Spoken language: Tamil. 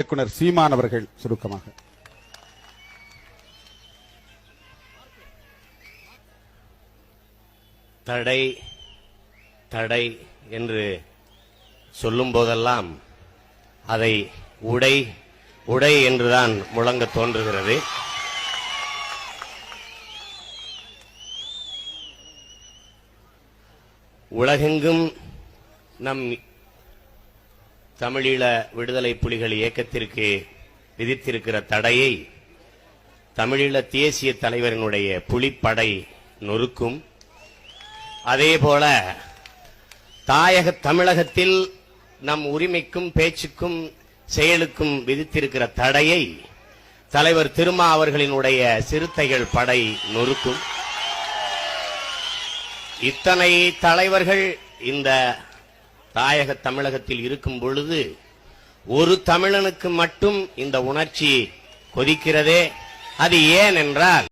இயக்குனர் சீமான் அவர்கள் சுருக்கமாக. தடை தடை என்று சொல்லும் போதெல்லாம் அதை உடை உடை என்றுதான் முழங்க தோன்றுகிறது. உலகெங்கும் நம் தமிழீழ விடுதலை புலிகள் இயக்கத்திற்கு விதித்திருக்கிற தடையை தமிழீழ தேசிய தலைவரினுடைய புலிப்படை நொறுக்கும். அதேபோல தாயக தமிழகத்தில் நம் உரிமைக்கும் பேச்சுக்கும் செயலுக்கும் விதித்திருக்கிற தடையை தலைவர் திருமா அவர்களினுடைய சிறுத்தைகள் படை நொறுக்கும். இத்தனை தலைவர்கள் இந்த தாயக தமிழகத்தில் இருக்கும் பொழுது ஒரு தமிழனுக்கு மட்டும் இந்த உணர்ச்சி கொதிக்கிறதே? அது ஏன் என்றால்